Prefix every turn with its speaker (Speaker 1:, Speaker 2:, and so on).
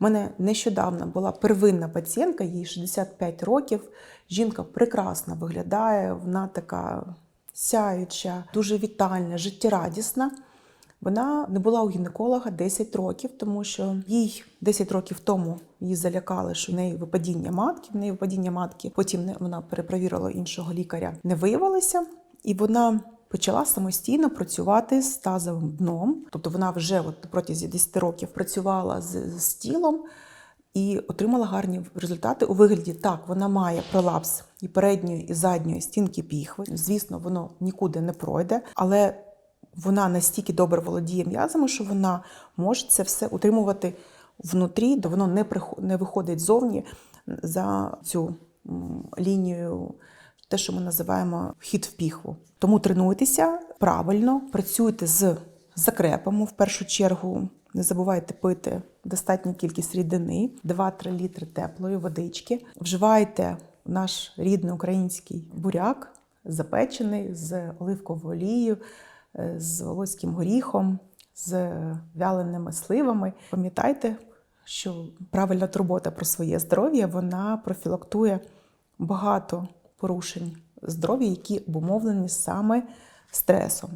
Speaker 1: У мене нещодавно була первинна пацієнтка, їй 65 років. Жінка прекрасно виглядає, вона така сяюча, дуже вітальна, життєрадісна. Вона не була у гінеколога 10 років, тому що їй 10 років тому її залякали, що в неї випадіння матки, в неї випадіння матки. Потім вона перепровірила іншого лікаря, не виявилося, і вона почала самостійно працювати з тазовим дном. Тобто вона вже от протягом 10 років працювала з, з тілом і отримала гарні результати у вигляді. Так, вона має пролапс і передньої, і задньої стінки піхви. Звісно, воно нікуди не пройде, але вона настільки добре володіє м'язами, що вона може це все утримувати внутрі, де воно не не виходить зовні за цю лінію, те, що ми називаємо вхід в піхву. Тому тренуйтеся правильно, працюйте з закрепами в першу чергу. Не забувайте пити достатню кількість рідини, 2-3 літри теплої водички. Вживайте наш рідний український буряк, запечений з оливковою олією, е, з волоським горіхом, з вяленими сливами. Пам'ятайте, що правильна турбота про своє здоров'я вона профілактує багато порушень здоров'я, які обумовлені саме стресом.